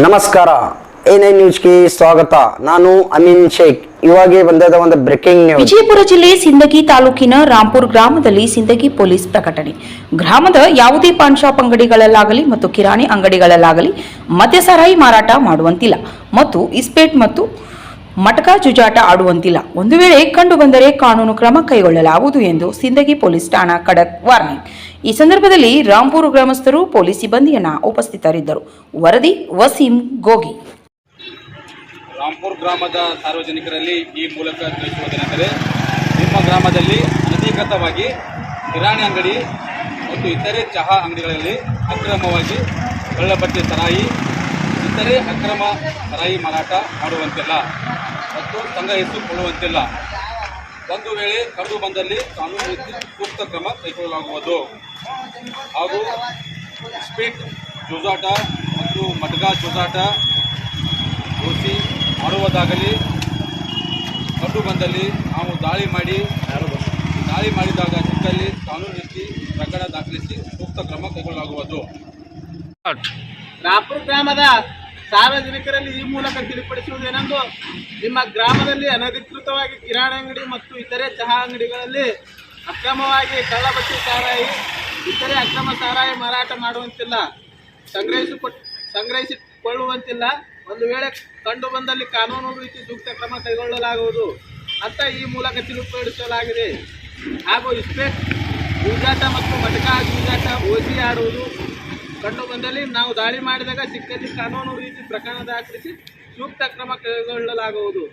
ನಮಸ್ಕಾರ. ಎನ್ ನ್ಯೂಸ್ಗೆ ಸ್ವಾಗತ. ನಾನು ಅಮೀನ್ ಶೇಖ್. ಇವಾಗೆ ಬಂದದ ಒಂದು ಬ್ರೇಕಿಂಗ್ ನ್ಯೂಸ್ ವಿಜಯಪುರ ಜಿಲ್ಲೆ ಸಿಂದಗಿ ತಾಲೂಕಿನ ರಾಂಪುರ್ ಗ್ರಾಮದಲ್ಲಿ ಸಿಂದಗಿ ಪೊಲೀಸ್ ಪ್ರಕಟಣೆ. ಗ್ರಾಮದ ಯಾವುದೇ ಪಾನ್ ಶಾಪ್ ಅಂಗಡಿಗಳಲ್ಲಾಗಲಿ ಮತ್ತು ಕಿರಾಣಿ ಅಂಗಡಿಗಳಲ್ಲಾಗಲಿ ಮದ್ಯ ಸಾರಾಯಿ ಮಾರಾಟ ಮಾಡುವಂತಿಲ್ಲ. ಮತ್ತು ಇಸ್ಪೇಟ್ ಮತ್ತು ಮಟಕ ಜುಜಾಟ ಆಡುವಂತಿಲ್ಲ. ಒಂದು ವೇಳೆ ಕಂಡು ಬಂದರೆ ಕಾನೂನು ಕ್ರಮ ಕೈಗೊಳ್ಳಲಾಗುವುದು ಎಂದು ಸಿಂದಗಿ ಪೊಲೀಸ್ ಠಾಣಾ ಖಡಕ್ ವಾರ್ನಿಂಗ್. ಈ ಸಂದರ್ಭದಲ್ಲಿ ರಾಂಪುರ ಗ್ರಾಮಸ್ಥರು ಪೊಲೀಸ್ ಸಿಬ್ಬಂದಿಯನ್ನ ಉಪಸ್ಥಿತರಿದ್ದರು. ವರದಿ ವಸೀಂ ಗೋಗಿ. ರಾಂಪುರ್ ಗ್ರಾಮದ ಸಾರ್ವಜನಿಕರಲ್ಲಿ ಈ ಮೂಲಕ ತಿಳಿಸುವುದೇನೆಂದರೆ ನಿಮ್ಮ ಗ್ರಾಮದಲ್ಲಿ ಅನಧಿಕೃತವಾಗಿ ಕಿರಾಣಿ ಅಂಗಡಿ ಮತ್ತು ಇತರೆ ಚಹಾ ಅಂಗಡಿಗಳಲ್ಲಿ ಅಕ್ರಮವಾಗಿ ಕಳ್ಳಬಟ್ಟೆ ಸರಾಯಿ ಇತರೆ ಅಕ್ರಮ ಸರಾಯಿ ಮಾರಾಟ ಮಾಡುವಂತಿಲ್ಲ ಮತ್ತು ಸಂಗ್ರಹಿಸಿಕೊಳ್ಳುವಂತಿಲ್ಲ. ಒಂದು ವೇಳೆ ಕಂಡು ಬಂದಲ್ಲಿ ಕಾನೂನು ಸೂಕ್ತ ಕ್ರಮ ಕೈಗೊಳ್ಳಲಾಗುವುದು. ಹಾಗೂ ಸ್ಪೀಟ್ ಜೋಜಾಟ ಮತ್ತು ಮಟ್ಗಾ ಜೋಜಾಟ ಓಸಿ ಮಾಡುವುದಾಗಲಿ ಕಂಡು ಬಂದಲ್ಲಿ ನಾವು ದಾಳಿ ಮಾಡಿ, ದಾಳಿ ಮಾಡಿದಾಗ ಸಿಕ್ಕಲ್ಲಿ ಕಾನೂನು ರೀತಿ ಪ್ರಕರಣ ದಾಖಲಿಸಿ ಸೂಕ್ತ ಕ್ರಮ ಕೈಗೊಳ್ಳಲಾಗುವುದು. ರಾಪುರ ಗ್ರಾಮದ ಸಾರ್ವಜನಿಕರಲ್ಲಿ ಈ ಮೂಲಕ ತಿಳಿಪಡಿಸುವುದೇನೆಂದು ನಿಮ್ಮ ಗ್ರಾಮದಲ್ಲಿ ಅನಧಿಕೃತವಾಗಿ ಕಿರಾಣಿ ಅಂಗಡಿ ಮತ್ತು ಇತರೆ ಚಹಾ ಅಂಗಡಿಗಳಲ್ಲಿ ಅಕ್ರಮವಾಗಿ ಕಳ್ಳಬಟ್ಟಿ ಸಾರಾಯಿ, ಇತರೆ ಅಕ್ರಮ ಸಾರಾಯಿ ಮಾರಾಟ ಮಾಡುವಂತಿಲ್ಲ, ಸಂಗ್ರಹಿಸಿಕೊಟ್, ಸಂಗ್ರಹಿಸಿಕೊಳ್ಳುವಂತಿಲ್ಲ. ಒಂದು ವೇಳೆ ಕಂಡು ಬಂದಲ್ಲಿ ಕಾನೂನು ರೀತಿ ಸೂಕ್ತ ಕ್ರಮ ಕೈಗೊಳ್ಳಲಾಗುವುದು ಅಂತ ಈ ಮೂಲಕ ತಿಳಿಪಡಿಸಲಾಗಿದೆ. ಹಾಗೂ ಇಷ್ಟೇ ಜೂಜಾಟ ಮತ್ತು ಮಟಕಾ ಜೂಜಾಟ ಓಸಿ ಆಡುವುದು ಕಂಡು ಬಂದಲ್ಲಿ ನಾವು ದಾಳಿ ಮಾಡಿದಾಗ ಸಿಕ್ಕಲ್ಲಿ ಕಾನೂನು ರೀತಿ ಪ್ರಕರಣ ದಾಖಲಿಸಿ ಸೂಕ್ತ ಕ್ರಮ ಕೈಗೊಳ್ಳಲಾಗುವುದು.